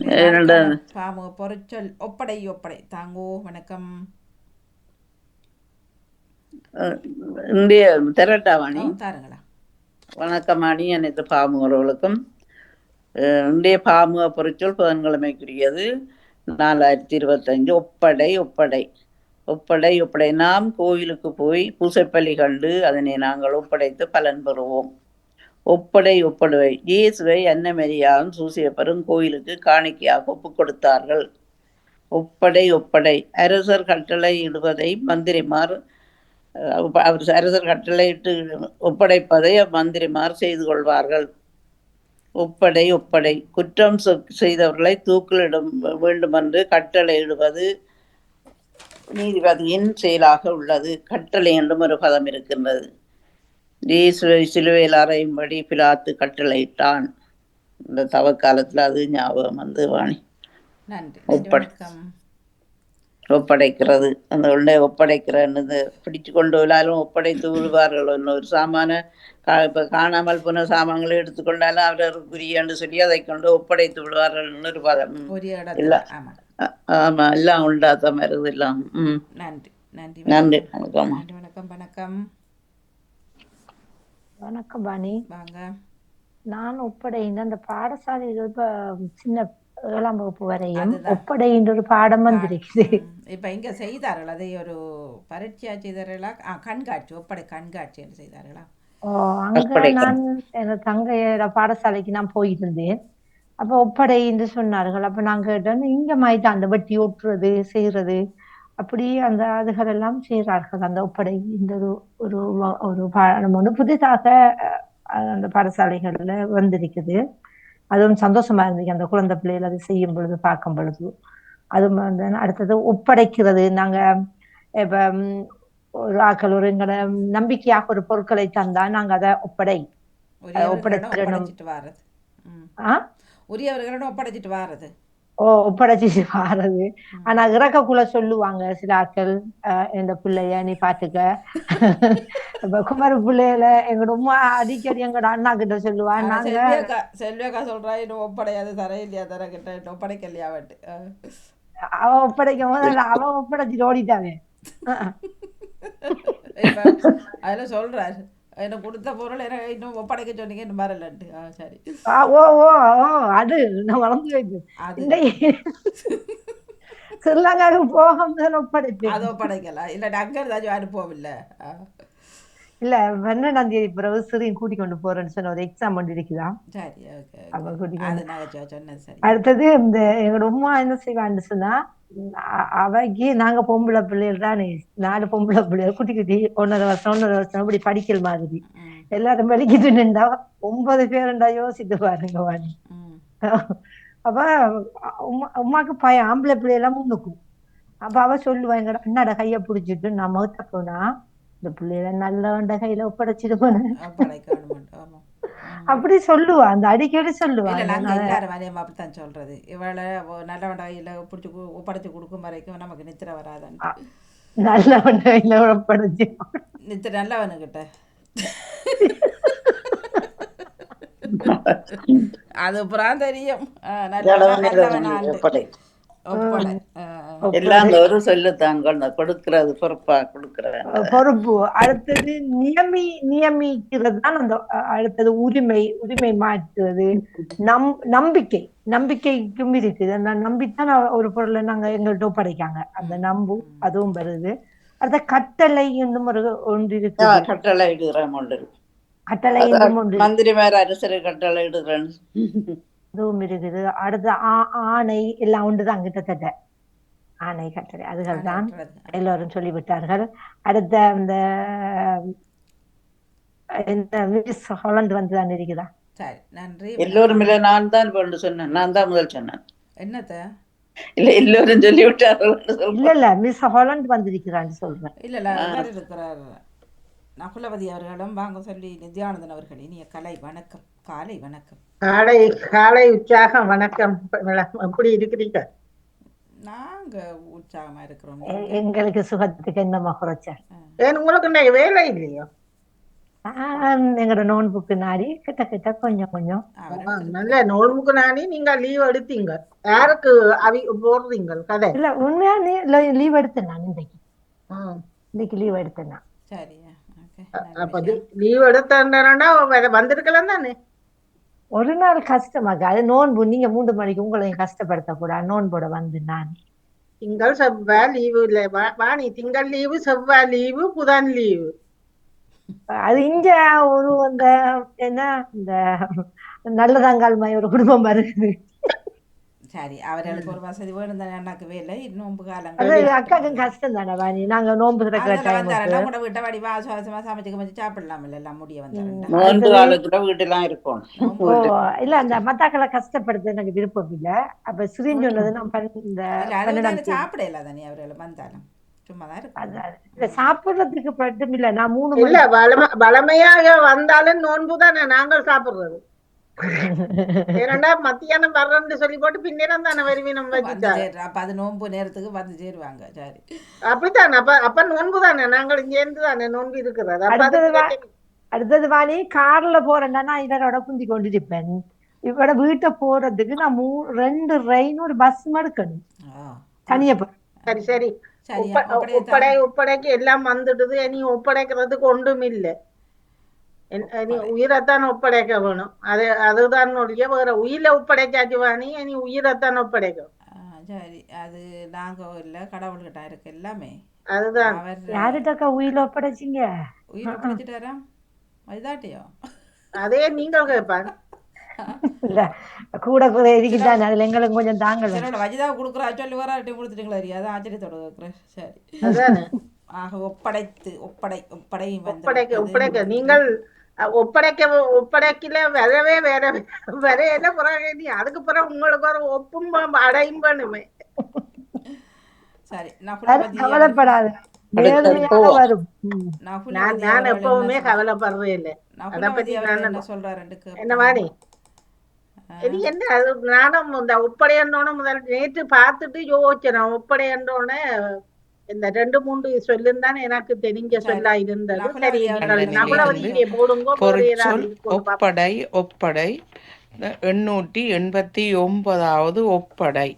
பாமு பொறிச்சொல் ஒப்படை ஒப்படை. தாங்கோ வணக்கம். இந்திய திரட்டாவாணி தாருங்களா வணக்கம் அணி அனைத்து பாமுகர்களுக்கும் இந்திய பாமுக பொறிச்சொல் புதன்கிழமைக்குரியது. நாலாயிரத்தி இருபத்தஞ்சு ஒப்படை ஒப்படை. ஒப்படை ஒப்படை. நாம் கோயிலுக்கு போய் பூசைப்பள்ளி கண்டு அதனை நாங்கள் ஒப்படைத்து பலன் பெறுவோம். ஒப்படை ஒப்படுவை. இயேசுவை அன்னமரியாவும் சூசியப்பரும் கோயிலுக்கு காணிக்கையாக ஒப்பு கொடுத்தார்கள். ஒப்படை ஒப்படை. அரசர் கட்டளை இடுவதை மந்திரிமார் அவர் அரசர் கட்டளையிட்டு ஒப்படைப்பதை மந்திரிமார் செய்து கொள்வார்கள். ஒப்படை ஒப்படை. குற்றம் சொ- செய்தவர்களை தூக்கிலிடும் வேண்டுமென்று கட்டளையிடுவது நீதிபதியின் செயலாக உள்ளது. கட்டளை என்றும் ஒரு பதம் இருக்கின்றது. இயேசுவை சிலுவையில் அறையும்படி பிலாத்து கட்டளையிட்டான். இந்த தவக்காலத்துல அது ஞாபகம் வந்து வாணி. ஒப்படை. ஒப்படைக்கிறது. அந்த உடனே ஒப்படைக்கிறன்னு பிடிச்சு கொண்டு விழாலும் ஒப்படைத்து விடுவார்கள். ஒரு சாமான இப்ப காணாமல் போன சாமான்களை எடுத்துக்கொண்டாலும் அவர்களுக்குரியன்னு சொல்லி அதை கொண்டு ஒப்படைத்து விடுவார்கள்னு ஒரு பதம். இல்ல. இடத்துல ஆமா. அ- ஆமா. எல்லாம் உண்டாத்த மாதிரி எல்லாம். நன்றி. நன்றி நன்றி. வணக்கம். வணக்கம் வணக்கம். வணக்கம் பாணி. வாங்க. நான் ஒப்படைந்த அந்த பாடசாலையில் இப்ப சின்ன ஏழாம் வகுப்பு வரையும். ஒப்படைன்ற ஒரு பாடம் வந்திருக்குது இப்ப இங்க செய்தார்கள். அதை ஒரு பரீட்சையா செய்தார்களா? கண்காட்சி ஒப்படை கண்காட்சி என்று செய்தார்களா? ஓ அங்க. நான் என் தங்கையோட பாடசாலைக்கு நான் போயிருந்தேன். அப்ப ஒப்படை என்று சொன்னார்கள். அப்ப நான் கேட்டேன் இங்க மாதிரி அந்த வெட்டி ஒட்டுறது செய்யறது அப்படி அந்த அதுகள் எல்லாம் செய்கிறார்கள். அந்த ஒப்படை இந்த ஒரு ஒரு பாடம் ஒன்று புதிதாக அந்த பாடசாலைகள்ல வந்திருக்குது. அதுவும் சந்தோஷமா இருந்துச்சு அந்த குழந்தை பிள்ளைகள் அதை செய்யும் பொழுது பார்க்கும் பொழுது. அது வந்து அடுத்தது ஒப்படைக்கிறது. நாங்க இப்ப ஒரு ஆக்கள் ஒரு எங்கட நம்பிக்கையாக ஒரு பொருட்களை தந்தா நாங்க அதை ஒப்படை உரியவர்களிடம் ஒப்படைத்திடணும். ஒப்படைச்சிட்டு வாரது. ம். ஆ? உரியவர்களிடம் ஒப்படைச்சிட்டு வாரது. ஓ ஒப்படைச்சிட்டு வாரது ஆனா இறக்கக்குள்ள சொல்லுவாங்க சில ஆட்கள் இந்த பிள்ளைய நீ பாத்துக்க. இப்ப குமர பிள்ளையில எங்கட உமா அடிக்கடி எங்கட அண்ணா கிட்ட சொல்லுவா நாங்க செல்வியக்கா சொல்றா இன்னும் ஒப்படையாது தர இல்லையா தர கிட்ட ஒப்படைக்கலையா வட்டு அவ ஒப்படைக்கும் போது அவ ஒப்படைச்சிட்டு. இப்ப அதுல சொல்றாரு. எனக்கு கொடுத்த பொருள் எனக்கு இன்னும் ஒப்படைக்க சொன்னீங்க இன்னும் வரலன்ட்டு ஆ சரி. ஓ ஓ ஓ அது நான் மறந்து இந்த ஸ்ரீலங்காவுக்கு போகும்போது ஒப்படைப்பேன். அது ஒப்படைக்கலாம். இல்ல அங்க இருந்தாச்சும் அனுப்பவில்லை ஆ, இல்ல பன்னெண்டாம் தேதி பிறகு சிறியும் கூட்டி கொண்டு போறேன்னு சொன்ன ஒரு எக்ஸாம் ஒன்று இருக்குதான் ஓகே அவ கூட்டி அடுத்தது இந்த எங்களோட உமா என்ன செய்வான்னு சொன்னா அவைக்கு நாங்க பொம்பளை பிள்ளைகள் தானே நாலு பொம்பளை பிள்ளைகள் குட்டி குட்டி ஒன்னரை வருஷம் ஒன்னரை வருஷம் இப்படி படிக்கிற மாதிரி எல்லாரும் படிக்கிட்டு நின்றா ஒன்பது பேருண்டா யோசித்து பாருங்க வாணி அப்ப உமா உமாக்கு பையன் ஆம்பளை பிள்ளையெல்லாம் முன்னுக்கும் அப்ப அவ சொல்லுவா எங்கட அண்ணாட கைய பிடிச்சிட்டு நான் முகத்த போனா இந்த பிள்ளைகளை நல்லவண்ட கையில ஒப்படைச்சிடுவேன் ஒப்படைக்கணும் அப்படி சொல்லுவா அந்த அடிக்கடி சொல்லுவா இல்ல நாங்க நான் எல்லாரும் அதேமா அப்படித்தான் சொல்றது. இவளை நல்ல வண்டாயில பிடிச்சி ஒப்படைச்சு கொடுக்கும் வரைக்கும் நமக்கு நித்திர வராதுன்னு நல்லவண்ட கையில ஒப்படைச்சு. நித்திர நல்லவனுக்கிட்ட. அது அப்புறம் தெரியும். ஆ, நல்லவன் எல்லாம் ஒரு கொடுக்கறது பொறுப்பா கொடுக்கறது பொறுப்பு. அடுத்தது நியமி நியமிக்கிறது தான் அந்த அடுத்தது உரிமை உரிமை மாற்றுவது. நம் நம்பிக்கை. நம்பிக்கைக்கும் இருக்குது. அந்த நம்பித்தான் ஒரு பொருளை நாங்க எங்கள்கிட்ட ஒப்படைக்காங்க. அந்த நம்பு அதுவும் வருது. அடுத்த கட்டளை என்னும் ஒரு ஒன்று இருக்குது. கட்டளை கட்டளை என்னும் ஒன்று மந்திரிமார் அரசரை கட்டளை இடுகிறேன். அதுவும் இருக்குது. அடுத்த ஆ- ஆணை எல்லாம் ஒன்றுதான் கிட்டத்தட்ட. ஆணை கட்டளை. அதுகள் தான் எல்லோரும் சொல்லிவிட்டார்கள். அடுத்த அந்த இந்த மிஸ் ஹாலண்ட் வந்து தான் இருக்குதா சரி நன்றி. எல்லோரும் இல்லை நான் தான் கொண்டு சொன்னேன். நான் தான் முதல் சொன்னேன். என்னத்த? இல்ல எல்லோரும் சொல்லி விட்டார்கள் இல்ல இல்ல மிஸ் ஹாலண்ட் வந்திருக்கிறான்னு சொல்றேன். இல்ல இல்ல அவர் இருக்கிறார். நகுலவதி அவர்களும் வாங்க சொல்லி நித்யானந்தன் அவர்கள் இனிய கலை வணக்கம். காலை வணக்கம். காலை காலை உற்சாகம் வணக்கம். மேடம். எப்படி இருக்கிறீங்க? நாங்க உற்சாகமா இருக்கிறோம். எங்களுக்கு சுகத்துக்கு என்னமா குறைச்ச ஏன் உங்களுக்கு இன்னைக்கு வேலை இல்லையோ? நான் எங்களோட நோன்புக்கு நாடி கிட்ட கிட்ட கொஞ்சம் கொஞ்சம். நல்ல நோன்புக்கு நானே நீங்க லீவ் எடுத்தீங்க. யாருக்கு அவி போடுறீங்க கதை? இல்ல உண்மையா நீ லீவ் எடுத்தேன் நான் இன்னைக்கு. இன்னைக்கு லீவ் எடுத்தேன் நான். சரியா ஓகே அப்ப லீவ் எடுத்தா வந்திருக்கலாம் தானே? ஒரு நாள் கஷ்டமாக்கு அது நோன்பு நீங்க மூன்று மணிக்கு உங்களையும் கஷ்டப்படுத்தக்கூடாது நோன்போட வந்து நான். திங்கள் செவ்வாய் லீவு இல்ல வாணி திங்கள் லீவு செவ்வாய் லீவு புதன் லீவு. அது இங்க ஒரு அந்த என்ன இந்த நல்லதாங்கால் மாதிரி ஒரு குடும்பம் வருது. சரி அவர்களுக்கு ஒரு வசதி வேணும் தானே அண்ணாக்கு வேலை நோன்பு காலங்கள் அக்காக்கும் கஷ்டம் தானே வாணி நாங்க நோன்பு கூட வீட்டை வடிவா சுவாசமா சமைச்சு கமைச்சு சாப்பிடலாம் இல்லை எல்லாம் முடிய ஓ இல்ல அந்த மத்தாக்களை கஷ்டப்படுத்த எனக்கு விருப்பம் இல்ல அப்ப சிரிஞ்சு சொன்னது நான் தானே தேதி சாப்பிட இல்லை தானே அவர்கள் வந்தாலும் சும்மா தான் இருக்கும் அதான். இல்ல சாப்பிடுறதுக்கு மட்டும் இல்ல நான் மூணு வளமையாக வந்தாலும் நோன்பு தானே நாங்கள் சாப்பிடுறது ஏன்னா மத்தியானம் வர்றேன்னு சொல்லி போட்டு பின்னேரம் தானே வருவீனம் வச்சுட்டா? அப்ப அது நோன்பு நேரத்துக்கு வந்து சேருவாங்க சரி. அப்படித்தான்? அப்ப அப்ப நோன்பு தானே? நாங்கள் இங்க இருந்து தானே நோன்பு இருக்கிறது. அடுத்தது வாணி கார்ல போறேன்னா நான் இவரோட குந்தி கொண்டு இருப்பேன் இவரோட வீட்டை போறதுக்கு நான் மூ ரெண்டு ரெயின் ஒரு பஸ் எடுக்கணும் ஆ. தனியா போ சரி சரி. ஒப்படை ஒப்படைக்கு எல்லாம் வந்துடுது. இனி ஒப்படைக்கிறதுக்கு ஒன்றும் இல்ல. இனி உயிரைத்தான் ஒப்படைக்க வேணும் அது அதுதான் வேற உயிரை ஒப்படைச்சாச்சு வாணி இனி உயிரைத்தான் ஒப்படைக்கும் சரி அது நாங்க இல்ல கடவுள்கிட்ட இருக்கு எல்லாமே அதுதான் யாருட்டக்கா உயில ஒப்படைச்சிங்க உயிர் பிடிச்சிட்டாரா அதுதாட்டியோ அதே நீங்கள் கேட்பாங்க இல்ல கூட கூட இருக்குதானே அதுல எங்களுக்கு கொஞ்சம் சிலோட வஜிதா கொடுக்குறா சொல்லி வராட்டி கொடுத்துட்டீங்களா அதான் ஆச்சரியத்தோட கேட்குறேன் சரி ஆக ஒப்படைத்து ஒப்படை ஒப்படை ஒப்படைக்க. ஒப்படைக்க நீங்கள் ஒப்படைக்க ஒப்படைக்கல வரவே வேற வரையில பிறகு நீ அதுக்கு பிறகு உங்களுக்கு ஒரு ஒப்பும் அடையும் பண்ணுமே சரி கவலைப்படாது. நான் எப்பவுமே என்ன சொல்- கவலைப்படுறே இல்லை. நான் அதை பத்தி நான் கேட்போம். என்ன ஆ, இது என்ன அது நானும் இந்த ஒப்படையண்டோன்னு முதல் நேற்று பார்த்துட்டு யோசிச்சேன் ஒப்படையண்டோன்னு இந்த ரெண்டு மூன்று சொல்லுன்னு எனக்கு தெரிஞ்ச சொல்லா இருந்தது. ஒப்படை ஒப்படை எண்ணூற்றி எண்பத்தி ஒன்பதாவது ஒப்படை.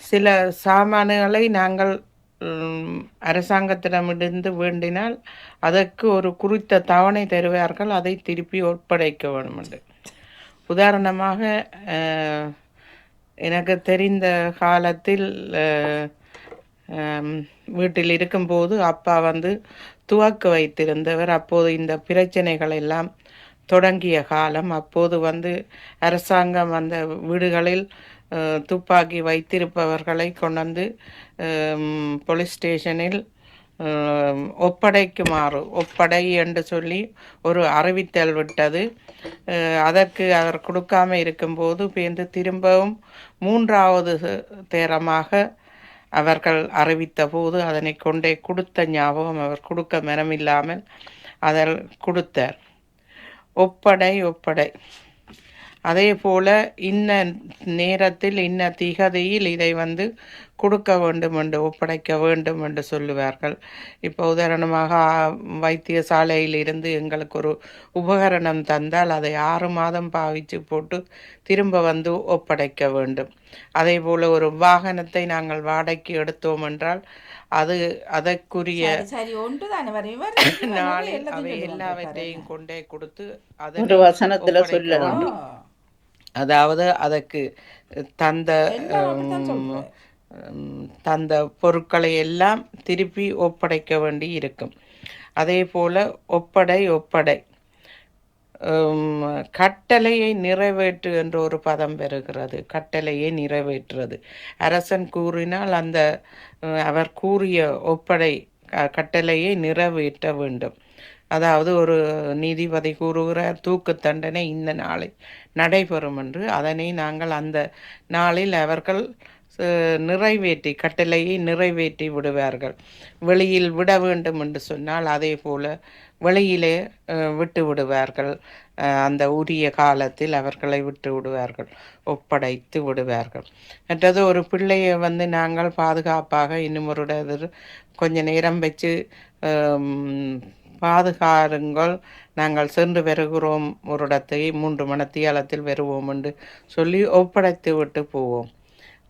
சில சாமான்களை நாங்கள் அரசாங்கத்திடமிருந்து வேண்டினால் அதற்கு ஒரு குறித்த தவணை தருவார்கள். அதை திருப்பி ஒப்படைக்க வேண்டும் உதாரணமாக எனக்கு தெரிந்த காலத்தில் வீட்டில் இருக்கும்போது அப்பா வந்து துவக்க வைத்திருந்தவர். அப்போது இந்த பிரச்சனைகள் எல்லாம் தொடங்கிய காலம். அப்போது வந்து அரசாங்கம் அந்த வீடுகளில் துப்பாக்கி வைத்திருப்பவர்களை கொண்டு வந்து போலீஸ் ஸ்டேஷனில் ஒப்படைக்குமாறு ஒப்படை என்று சொல்லி ஒரு அறிவித்தல் விட்டது. அதற்கு அவர் கொடுக்காம இருக்கும்போது பேர்ந்து திரும்பவும் மூன்றாவது தேரமாக அவர்கள் அறிவித்த போது அதனை கொண்டே கொடுத்த ஞாபகம் அவர் கொடுக்க மனமில்லாமல் அதில் கொடுத்தார். ஒப்படை ஒப்படை. அதே போல இன்ன நேரத்தில் இன்ன திகதியில் இதை வந்து கொடுக்க வேண்டும் என்று ஒப்படைக்க வேண்டும் என்று சொல்லுவார்கள். இப்போ உதாரணமாக வைத்தியசாலையில் இருந்து எங்களுக்கு ஒரு உபகரணம் தந்தால் அதை ஆறு மாதம் பாவிச்சு போட்டு திரும்ப வந்து ஒப்படைக்க வேண்டும். அதே போல ஒரு வாகனத்தை நாங்கள் வாடகைக்கு எடுத்தோம் என்றால் அது அதற்குரிய நாளில் அவை எல்லாவற்றையும் கொண்டே கொடுத்து அதை வசனத்துல சொல்ல வேண்டும். அதாவது அதற்கு தந்த தந்த பொருட்களை எல்லாம் திருப்பி ஒப்படைக்க வேண்டி இருக்கும். அதே போல் ஒப்படை ஒப்படை. கட்டளையை நிறைவேற்று என்ற ஒரு பதம் பெறுகிறது கட்டளையை நிறைவேற்றுறது. அரசன் கூறினால் அந்த அவர் கூறிய ஒப்படை கட்டளையை நிறைவேற்ற வேண்டும். அதாவது ஒரு நீதிபதி கூறுகிறார் தூக்கு தண்டனை இந்த நாளில் நடைபெறும் என்று. அதனை நாங்கள் அந்த நாளில் அவர்கள் நிறைவேற்றி கட்டளையை நிறைவேற்றி விடுவார்கள். வெளியில் விட வேண்டும் என்று சொன்னால் அதே போல வெளியிலே விட்டு விடுவார்கள். அந்த உரிய காலத்தில் அவர்களை விட்டு விடுவார்கள். ஒப்படைத்து விடுவார்கள். மற்றது ஒரு பிள்ளையை வந்து நாங்கள் பாதுகாப்பாக இன்னும் ஒரு கொஞ்ச நேரம் வச்சு பாதுகாருங்கள். நாங்கள் சென்று வருகிறோம். ஒரு இடத்தை மூன்று மணத்தியாலத்தில் வருவோம் என்று சொல்லி ஒப்படைத்து விட்டு போவோம்.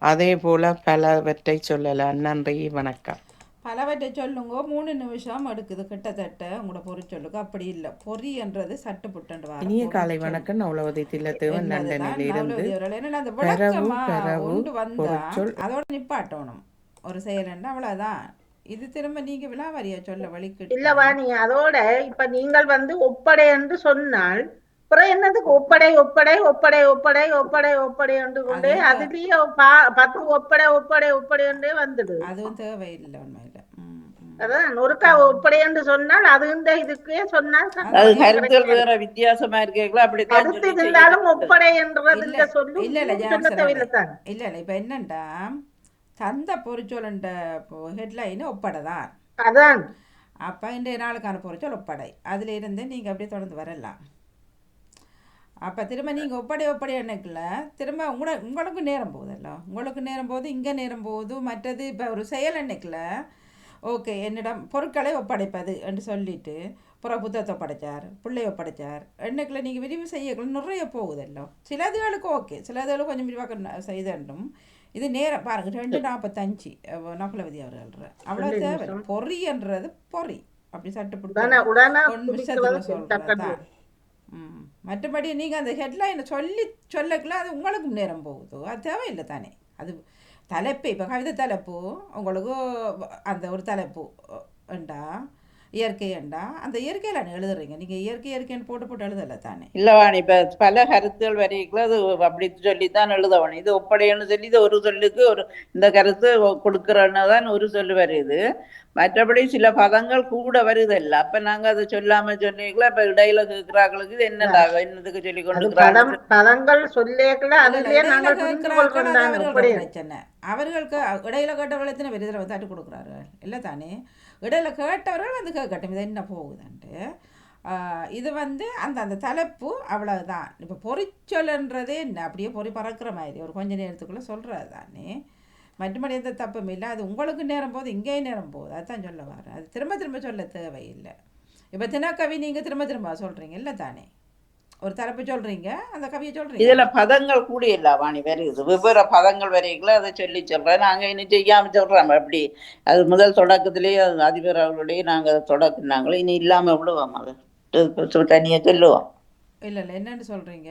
அதே போல பலவற்றை சொல்லலாம். நன்றி வணக்கம். பலவற்றை சொல்லுங்க மூணு நிமிஷம் எடுக்குது. கிட்டத்தட்ட உங்களோட பொறி சொல்லுங்க. அப்படி இல்லை. பொறின்றது சட்டு புட்டண்டு இனிய காலை வணக்கம். நவலவதி தில்லத்தேவன் லண்டனில் இருந்து அந்த விளக்கமா கொண்டு வந்தா. அதோட நிப்பாட்டணும். ஒரு செயலண்டா அவ்வளவுதான். இது திரும்ப நீங்க விலாவாரியா சொல்ல வலிக்கிட்டு இல்லவா நீ அதோட இப்ப நீங்கள் வந்து ஒப்படை என்று சொன்னால் அப்புறம் என்னதுக்கு ஒப்படை ஒப்படை ஒப்படை ஒப்படை ஒப்படை ஒப்படை என்று கொண்டே. அதுலயே பா- பத்து ஒப்படை ஒப்படை ஒப்படை என்றே வந்துடு அதுவும் தேவையில்லை உண்மையில. அதான் ஒருக்கா ஒப்படை என்று சொன்னால் அது இந்த இதுக்கே சொன்னால் வேற வித்தியாசமா இருக்கீங்களா? அப்படித்தான் கருத்து இருந்தாலும். ஒப்படை என்றது இல்ல, இல்ல, சொல்லு இல்ல, தான் இல்ல இல்ல இப்ப என்னண்டா? தந்த பொறிச்சொல்ன்ற ஹெட்லைன் ஒப்படை தான். அதான். அப்போ இன்றைய நாளுக்கான பொறிச்சொல் ஒப்படை. அதில் இருந்து நீங்கள் அப்படியே தொடர்ந்து வரலாம். அப்போ திரும்ப நீங்கள் ஒப்படை ஒப்படை என்னக்குல திரும்ப உங்கள உங்களுக்கு நேரம் போகுதல்ல. உங்களுக்கு நேரம் போகுது இங்கே நேரம் போகுது மற்றது இப்போ ஒரு செயல் என்னக்குல ஓகே என்னிடம் பொருட்களை ஒப்படைப்பது என்று சொல்லிட்டு புற புத்தகத்தை ஒப்படைச்சார் பிள்ளை ஒப்படைச்சார். என்னக்குல நீங்கள் விரிவு செய்யக்குள்ள நிறைய போகுதല്ലോ சிலதுகளுக்கு ஓகே சிலதுகளுக்கு கொஞ்சம் விரிவாக்க செய்தண்டும் இது நேரம் பாருங்க ரெண்டு நாற்பத்தஞ்சு நகுலவதி அவர்கள் அவ்வளோ தேவை. பொறின்றது பொறி அப்படி உடனே மற்றபடி நீங்கள் அந்த ஹெட்லைனை சொல்லி சொல்லக்குள்ள அது உங்களுக்கும் நேரம் போகுது? அது தேவையில்லை தானே. அது தலைப்பு இப்போ கவிதை தலைப்பு உங்களுக்கு அந்த ஒரு தலைப்பு உண்டா இயற்கை உண்டா அந்த இயற்கையில் எழுதுறீங்க. நீங்கள் இயற்கை இயற்கைன்னு போட்டு போட்டு எழுதலை தானே? இல்லவாணி இப்ப பல கருத்துகள் வரைக்கும் அது அப்படி சொல்லித்தான் எழுதவணும். இது ஒப்படைன்னு சொல்லி இது ஒரு சொல்லுக்கு ஒரு இந்த கருத்து கொடுக்கறன்னு தான் ஒரு சொல்லு வருது மற்றபடி சில பதங்கள் கூட வருதல்ல அப்ப நாங்க அதை சொல்லாம சொன்னீங்களா? இப்ப இடையில கேட்கிறாங்களுக்கு இது என்னடா என்னதுக்கு சொல்லி கொண்டு பதங்கள் இல்ல, அதுலயே நாங்கள் அவர்களுக்கு இடையில கேட்டவர்கள் எத்தனை பேர் இதில் தட்டு கொடுக்குறாரு? இல்லை தானே? இடையில கேட்டவர்கள் வந்து கேட்கட்டும். இது என்ன போகுதுன்ட்டு. இது வந்து அந்த அந்த தலைப்பு அவ்வளவுதான். இப்போ பொறிச்சொல்ன்றதே என்ன? அப்படியே பொறி பறக்கிற மாதிரி. ஒரு கொஞ்ச நேரத்துக்குள்ளே சொல்கிறது தானே. மற்றபடி எந்த தப்பும் இல்லை. அது உங்களுக்கு நேரம் போகுது இங்கேயும் நேரம் போகுது. அதுதான் சொல்ல வரேன் அது திரும்ப திரும்ப சொல்ல தேவையில்லை. இப்போ தினக்கவி நீங்கள் திரும்ப திரும்ப சொல்கிறீங்க இல்லை தானே? ஒரு தலைப்பு சொல்கிறீங்க அந்த கவியை சொல்கிறீங்க இதுல பதங்கள் கூட இல்ல வாணி வருது வெவ்வேறு பதங்கள் வரைக்கும் அதை சொல்லி சொல்றேன். நாங்க இனி செய்யாம சொல்றோம் அப்படி. அது முதல் தொடக்கத்திலேயே அது அதிபர் அவர்களுடைய நாங்க தொடக்குனாங்களோ இனி இல்லாம விடுவோம் அது. இது தனியா சொல்லுவோம். இல்லை இல்லை. என்னன்னு சொல்கிறீங்க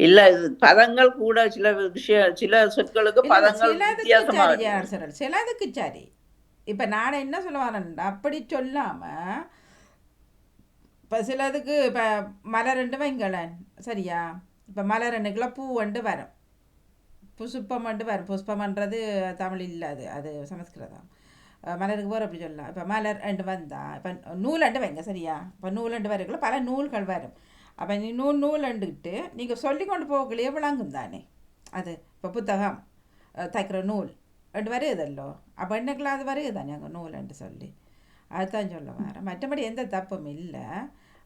இல்ல இது பதங்கள் கூட சில விஷயம் சில சொற்களுக்கு பதங்கள் சிலதுக்கு வித்தியாசமா சரி இருக்கு. ஜான்சரல் சிலதுக்கு சரி. இப்போ நான் என்ன சொல்ல வரேன்டா அப்படி சொல்லாமல் இப்போ சிலதுக்கு இப்போ மலரண்டு வைங்களேன் சரியா இப்போ மலரண்டுக்குள்ள பூ வண்டு வரும் புஷ்பம் வண்டு வரும் புஷ்பம்ன்றது தமிழ் இல்லை அது அது சமஸ்கிருதம் மலருக்கு போகிற அப்படி சொல்லலாம் இப்போ மலர் ரெண்டு வந்தா இப்போ நூலண்டு வைங்க சரியா இப்போ நூலண்டு வரக்குள்ள பல நூல்கள் வரும் அப்போ நீ நூல் நூலண்டுக்கிட்டு நீங்கள் சொல்லி கொண்டு போகலையே விளங்கும் தானே அது இப்போ புத்தகம் தைக்கிற நூல் ரெண்டு வருதல்லோ அப்போ என்னக்கெல்லாம் அது வருது தானே அங்கே நூலுன்னு சொல்லி அதுதான் சொல்ல வரேன் மற்றபடி எந்த தப்பும் இல்லை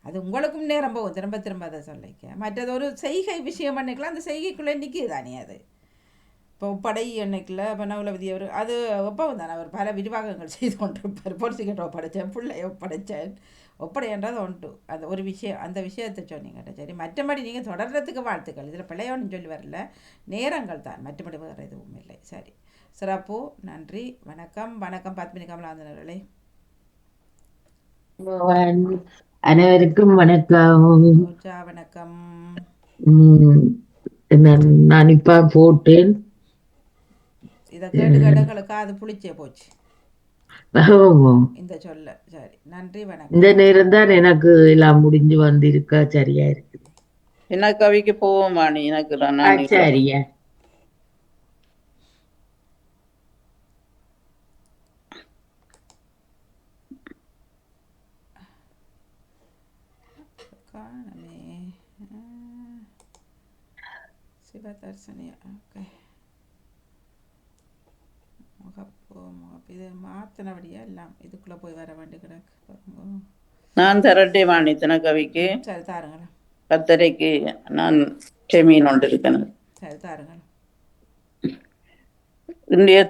அது உங்களுக்கும் நேரம் போகும். திரும்ப திரும்ப அதை சொல்லிக்க. மற்றது ஒரு செய்கை விஷயம் பண்ணிக்கலாம் அந்த செய்கைக்குள்ளே நிற்கிது தானே அது. இப்போ படை எண்ணெய்க்குள்ள இப்போ நவலவதி அவர் அது ஒப்பவும் தானே. அவர் பல விரிவாகங்கள் செய்து கொண்டிருப்பார். பொலிசிக்கிட்ட ஒப்படைச்சேன் பிள்ளைய ஒப்படைச்சேன். ஒப்படைன்றது உண்டு. அந்த ஒரு விஷயம். அந்த விஷயத்தை சொன்னீங்கட்ட. சரி மற்றபடி நீங்கள் தொடர்றதுக்கு வாழ்த்துக்கள். இதில் பிள்ளையோன்னு சொல்லி வரல. நேரங்கள் தான். மற்றபடி வேறு எதுவும் இல்லை. சரி. சிறப்பு. நன்றி. வணக்கம். வணக்கம். பத்மினி கமலாந்தனர்களே அனைவருக்கும் வணக்கம். வணக்கம். உம் நான் இப்ப போட்டேன். இதை கேட்டு கேட்டுங்களுக்கு அது புளிச்சே போச்சு. இந்த சொல்ல சரி நன்றி வணக்கம். இந்த நேரம் தான் எனக்கு எல்லாம் முடிஞ்சு வந்திருக்கா சரியா இருக்குது. என்ன கவிக்கு போவோம் வாணி எனக்கு சரியா காணமே ஆ, சிவதர்சனியா ஓகே முகப்பு முகப்பு இது மாற்றினபடியா எல்லாம் இதுக்குள்ளே போய் வர வேண்டி கிடக்கு பாருங்க. நான் தரட்டே வாணி தினக்கவிக்கு சரி தாருங்களேன் பத்தரைக்கு நான் செமீன் ஒன்று இருக்கணும் சரி தாருங்களேன் இன்றைய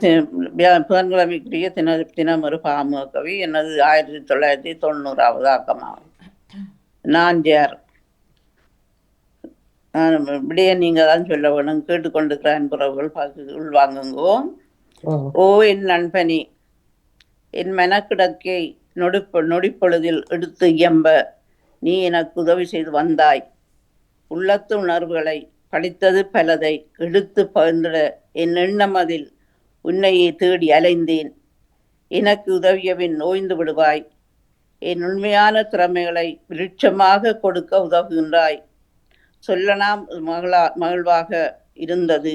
புதன்கிழமைக்குரிய தின தினம் ஒரு பாமு கவி. எனது ஆயிரத்தி தொள்ளாயிரத்தி தொண்ணூறாவது ஆக்கமாகும். நான் ஜார் நான் இப்படியே நீங்கள் தான் சொல்ல வேணும். கேட்டுக்கொண்டிருக்கிற அன்புறவுகள் பார்த்து உள்வாங்குங்கோ ஓ ஓ என் நண்பனே என் மனக்கிடக்கை நொடிப்ப நொடிப்பொழுதில் எடுத்து இயம்ப நீ எனக்கு உதவி செய்து வந்தாய். உள்ளத்து உணர்வுகளை படித்தது பலதை எடுத்து பகிர்ந்திட என் எண்ணம் அதில் உன்னையே தேடி அலைந்தேன். எனக்கு உதவியவின் ஓய்ந்து விடுவாய். என் உண்மையான திறமைகளை விருட்சமாக கொடுக்க உதவுகின்றாய். சொல்லலாம் மகளா மகிழ்வாக இருந்தது.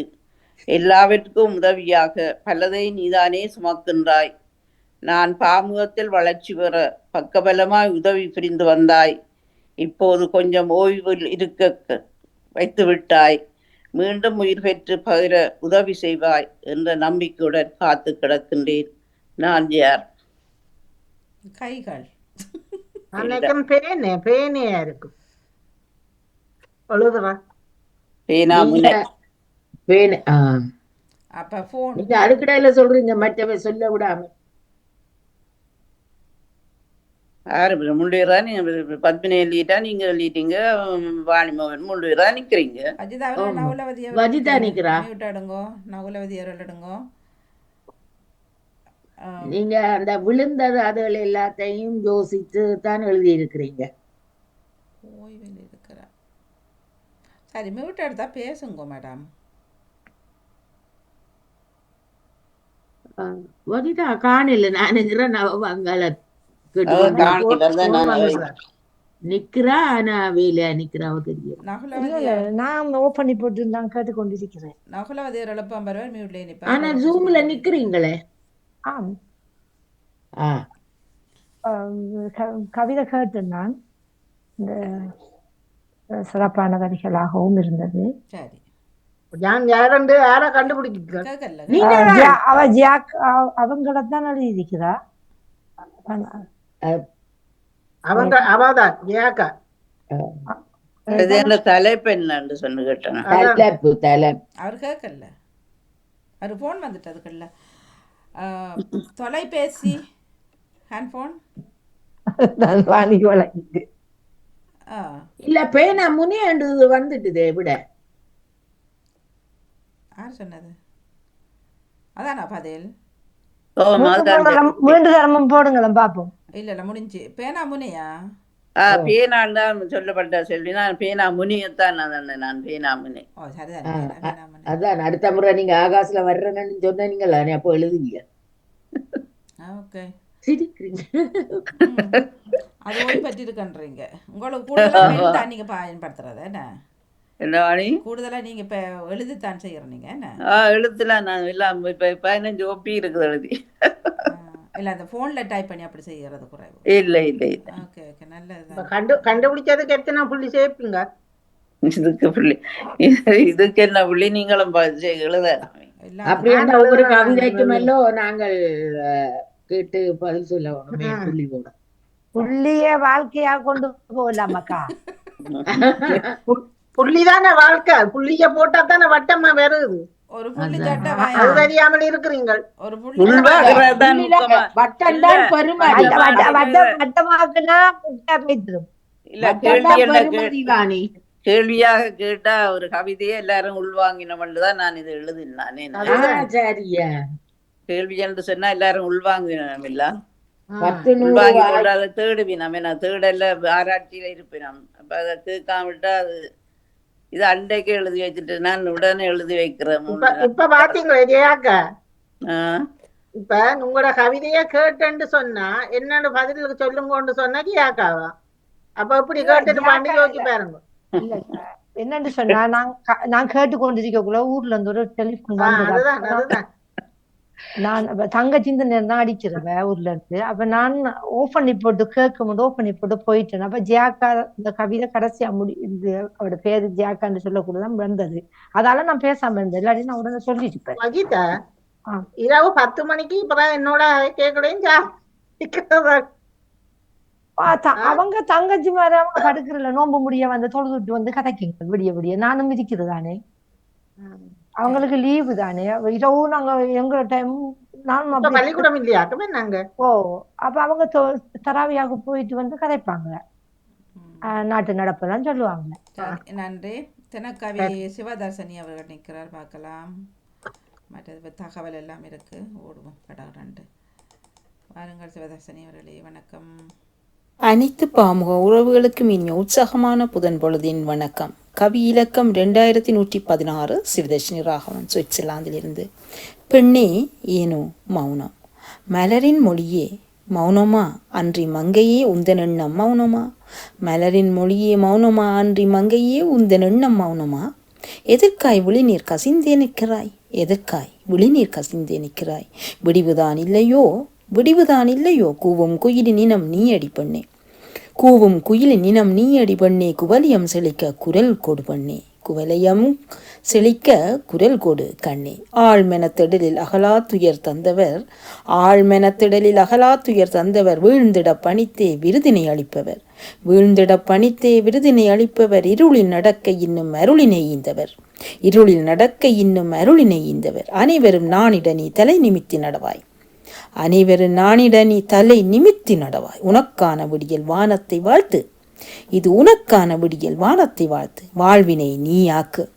எல்லாவற்றுக்கும் உதவியாக பலதை நீதானே சுமக்கின்றாய். நான் பாமுகத்தில் வளர்ச்சி பெற பக்கபலமாய் உதவி புரிந்து வந்தாய். இப்போது கொஞ்சம் ஓய்வில் இருக்க வைத்து விட்டாய். மீண்டும் உயிர் பெற்று பகிர உதவி செய்வாய் என்ற நம்பிக்கையுடன் காத்து கிடக்கின்றேன். நான் யார்? கைகள். அன்னைக்கும் பேனே பேனையா இருக்கும். பேனா வேணு ஆ. அப்ப ஃபோன் நீங்க அதுக்கிடையில சொல்றீங்க மற்றவை சொல்ல விடாம. முள்ளுவரா நீங்க பத்மினி எழுதிட்டா நீங்க எழுதிட்டீங்க வாணிமோகன் முள்ளுவரா நிக்கிறீங்க. வஜிதா நிக்கிறா. மியூட் அடுங்கோ நகுலவதி ஆ, நீங்க அந்த விழுந்தது அதுகள் எல்லாத்தையும் யோசித்து தான் எழுதி இருக்கிறீங்க சரி மியூட் எடுத்தா பேசுங்க மேடம் வகிதா காணல நானுங்கிற நவ வங்காள நான் நிக்கிறா ஆனா வேலையா நிக்கிறா நகுலவதி இல்ல நான் ஓப்பன் பண்ணி போட்டு நான் கேட்டுக்கொண்டிருக்கிறேன் நகுலவதி அவர்கள் எழுப்பான் பரவாயில்ல மியூட்ல ஆனா நிப்பாங்க ஜூம்ல நிக்கிறீங்களே? ஆம் ஆ. கவிதை கேட்டேன் நான். இந்த சிறப்பான வரிகளாகவும் இருந்தது அவங்கள தான் எழுதியிருக்கிறா. அவங்க அவதான் என்ன தலைப்பு என்னன்னு சொன்னு கேட்டேன். தலைப்பு தலைப்பு அவர் கேட்கல. அவர் ஃபோன் வந்துட்டு அதுக்குள்ள. தொலைபேசி ஹேண்ட்ஃபோன் நான் வாங்கி வழங்கிட்டு இல்ல பேனா முனியாண்டு வந்துட்டுதே விட. யார் சொன்னது? அதானா பதில்? மீண்டு தரமும் போடுங்களேன் பாப்போம். இல்ல இல்ல முடிஞ்சு. பேனா முனையா? ஆ பேனான் தான் சொல்லப்பட்ட செல்வி நான் பேனா முனியத்தான் நான் நான் பேனா முனி. அதான் அடுத்த முறை நீங்க ஆகாசுல வர்றேன்னு சொன்னீங்களா நீ அப்போ எழுதுவீங்க ஓகே. சிரிக்கிறீங்க. அது ஓய்வு பற்றிருக்கன்றீங்க உங்களுக்கு கூடுதலா மென் தான் நீங்க பயன்படுத்துறது என்ன? என்ன வாணி கூடுதலா நீங்க இப்ப எழுதித்தான் செய்யறீங்க என்ன? ஆ எழுத்துல நான் எல்லாம் இப்ப பதினஞ்சு ஒப்பி இருக்குது எழுதி. இல்ல அந்த போன்ல டைப் பண்ணி அப்படி செய்யறது குறைவு. இல்லை இல்லை இல்லை. ஓகே ஓகே நல்லதுதான். கண்டு கண்டுபிடிச்சதுக்கு எத்தனை புள்ளி சேர்ப்பீங்க. இதுக்கு புள்ளி. இது- இதுக்கு என்ன புள்ளி? நீங்களும் எழுத. எல்லாம் அப்படி நான் என்ன ஒவ்வொரு எழுதுறேன், கவிதைக்கும் நான் எல்லாம் நாங்கள் கேட்டு பதில் சொல்ல. புள்ளி கூட. புள்ளிய வாழ்க்கையா கொண்டு போகலாமாக்கா புள்ளிதானே வாழ்க்கை. புள்ளிய போட்டா தானே வட்டமா வருது. ஒரு புள்ளி தெரியாமல் இருக்கிறீங்கள். ஒரு புள்ளி வட்டம் தான் வட்டமாக்குனா வாணி. கேள்வியாக கேட்டா ஒரு கவிதையை எல்லாரும் உள்வாங்கினவன் தான் நான் இது எழுதினானே கேள்வி என்று சொன்னா எல்லாரும் உள்வாங்கினோம் இல்ல பத்து நூறு உள்வாங்கி வாய்- கொண்டு அதை தேடுவின். நம்ம நான் தேடல ஆராய்ச்சியில இருப்பினோம் அப்ப அதை கேட்காம விட்டா அது இது அண்டைக்கு எழுதி வச்சுட்டு நான் உடனே எழுதி வைக்கிறேன் இப்ப பாத்தீங்களா ஜெயாக்கா இப்ப உங்களோட கவிதைய கேட்டேன்னு சொன்னா என்னன்னு பதிலுக்கு சொல்லுங்கன்னு சொன்னா ஜியாக்காவா அப்ப இப்படி கேட்டுட்டு பண்ணி யோசிச்சு பாருங்க. என்னன்னு சொன்னா நான் நான் கேட்டுக்கொண்டிருக்கக்குள்ள ஊர்ல இருந்து ஒரு வந்தது. அதுதான் அதுதான். நான் இந்த நேரம் தான் அடிச்சிருவ ஊர்ல இருந்து. அப்ப நான் ஓப் பண்ணி போட்டு கேட்க முடியும் ஓப் பண்ணி போட்டு போயிட்டேன். அப்ப ஜியாக்கா இந்த கவிதை கடைசியா முடி இது அவரோட பேரு ஜியாக்கான்னு சொல்லக்கூடதான் வந்தது. அதால நான் பேசாம இருந்தேன். இல்லாட்டி நான் உடனே வகிதா ஆ. இரவு பத்து மணிக்கு இப்பதான் என்னோட பார்த்தா அவங்க தங்கச்சி மேல அவங்க படுக்கிறல நோன்பு முடிய வந்து தொழுதுட்டு வந்து கதைக்குங்க. விடிய விடிய. நானும் மிதிக்குது தானே அவங்களுக்கு லீவு தானே? இரவு நாங்க எங்க டைம் அப்படி- பள்ளிக்கூடம் இல்லையாக்கமே நாங்க ஓ அப்ப அவங்க தராவியாக போயிட்டு வந்து கதைப்பாங்க. ஆஹ் நாட்டு நடப்பெல்லாம் சொல்லுவாங்க. சரி நன்றி. தினக்கவி சிவதர்சனி அவர்கள் நிற்கிறார். பார்க்கலாம். மற்றது தகவல் எல்லாம் இருக்கு. ஓடுவோம். கடை ரெண்டு வாருங்கள் சிவதர்சனி அவர்களே. வணக்கம். அனைத்து பாமுக உறவுகளுக்கும் இனிய உற்சாகமான புதன் பொழுதின் வணக்கம். கவி இலக்கம் ரெண்டாயிரத்தி நூற்றி பதினாறு சிவதர்ஷினி ராகவன் சுவிட்சர்லாந்திலிருந்து. பெண்ணே ஏனோ மௌனம். மலரின் மொழியே மௌனமா? அன்றி மங்கையே உந்தன் எண்ணம் மௌனமா? மலரின் மொழியே மௌனமா? அன்றி மங்கையே உந்தன் எண்ணம் மௌனமா? எதற்காய் விழிநீர் கசிந்தே நிற்கிறாய்? எதற்காய் விழிநீர் கசிந்தே நிற்கிறாய்? விடிவுதான் இல்லையோ? விடிவுதான் இல்லையோ? கூவும் குயிலின் இனம் நீ அடி பண்ணே. கூவும் குயிலின் இனம் நீ அடி பண்ணே. குவலியம் செழிக்க குரல் கொடு பண்ணே. குவலயம் செழிக்க குரல் கொடு கண்ணே. ஆழ்மெனத்திடலில் அகலா துயர் தந்தவர். ஆழ்மெனத்திடலில் அகலா துயர் தந்தவர். வீழ்ந்திட பணித்தே விருதினை அளிப்பவர். வீழ்ந்திட பணித்தே விருதினை அளிப்பவர். இருளில் நடக்க இன்னும் அருளினை ஈந்தவர். இருளில் நடக்க இன்னும் அருளினை ஈந்தவர். அனைவரும் நானிட நீ தலை நிமித்தி நடவாய். அனைவரும் நானிட நீ தலை நிமித்தி நடவாய். உனக்கான விடியல் வானத்தை வாழ்த்து. இது உனக்கான விடியல் வானத்தை வாழ்த்து. வாழ்வினை நீ ஆக்கு.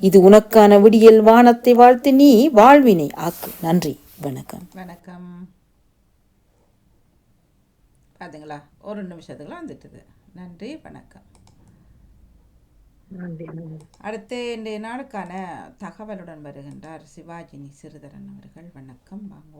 இது உனக்கான விடியல் வானத்தை வாழ்த்து. நீ வாழ்வினை ஆக்கு. நன்றி. வணக்கம். வணக்கம். பார்த்தீங்களா ஒரு நிமிஷத்துக்குலாம் வந்துட்டுது. நன்றி. வணக்கம். அடுத்து இன்றைய நாளுக்கான தகவலுடன் வருகின்றார் சிவாஜினி சிறிதரன் அவர்கள். வணக்கம். வாங்க.